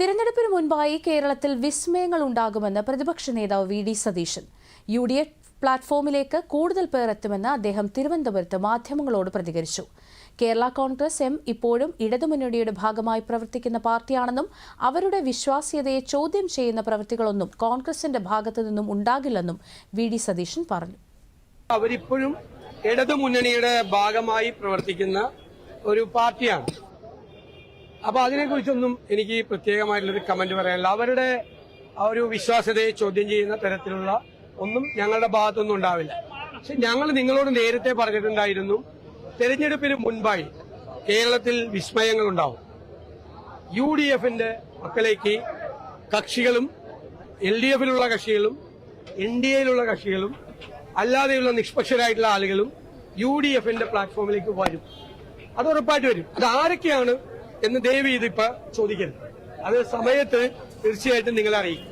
തിരഞ്ഞെടുപ്പിന് മുൻപായി കേരളത്തിൽ വിസ്മയങ്ങൾ ഉണ്ടാകുമെന്ന് പ്രതിപക്ഷ നേതാവ് V D Satheesan. U D F പ്ലാറ്റ്ഫോമിലേക്ക് കൂടുതൽ പേർ എത്തുമെന്ന് അദ്ദേഹം തിരുവനന്തപുരത്ത് മാധ്യമങ്ങളോട് പ്രതികരിച്ചു. കേരള കോൺഗ്രസ് എം ഇപ്പോഴും ഇടതുമുന്നണിയുടെ ഭാഗമായി പ്രവർത്തിക്കുന്ന പാർട്ടിയാണെന്നും അവരുടെ വിശ്വാസ്യതയെ ചോദ്യം ചെയ്യുന്ന പ്രവൃത്തികളൊന്നും കോൺഗ്രസിന്റെ ഭാഗത്തു നിന്നും ഉണ്ടാകില്ലെന്നും വി ഡി സതീശൻ പറഞ്ഞു. അവരിപ്പോഴും ഇടതുമുന്നണിയുടെ ഭാഗമായി പ്രവർത്തിക്കുന്ന ഒരു പാർട്ടിയാണ്. അപ്പൊ അതിനെക്കുറിച്ചൊന്നും എനിക്ക് പ്രത്യേകമായിട്ടുള്ളൊരു കമന്റ് പറയാനില്ല. അവരുടെ ആ ഒരു വിശ്വാസ്യതയെ ചോദ്യം ചെയ്യുന്ന തരത്തിലുള്ള ഒന്നും ഞങ്ങളുടെ ഭാഗത്തൊന്നും ഉണ്ടാവില്ല. പക്ഷെ ഞങ്ങൾ നിങ്ങളോട് നേരത്തെ പറഞ്ഞിട്ടുണ്ടായിരുന്നു തെരഞ്ഞെടുപ്പിന് മുൻപായി കേരളത്തിൽ വിസ്മയങ്ങൾ ഉണ്ടാവും. യു ഡി എഫിന്റെ മക്കളേക്ക് കക്ഷികളും എൽ ഡി എഫിലുള്ള കക്ഷികളും എൻ ഡി എയിലുള്ള കക്ഷികളും അല്ലാതെയുള്ള നിഷ്പക്ഷരായിട്ടുള്ള ആളുകളും യു ഡി എഫിന്റെ പ്ലാറ്റ്ഫോമിലേക്ക് വരും. അത് ഉറപ്പായിട്ട് വരും. അത് ആരൊക്കെയാണ് എന്ന് ദേവി ചെയ്ത് ഇപ്പൊ ചോദിക്കരുത്. അത് സമയത്ത് തീർച്ചയായിട്ടും നിങ്ങളെ അറിയിക്കും.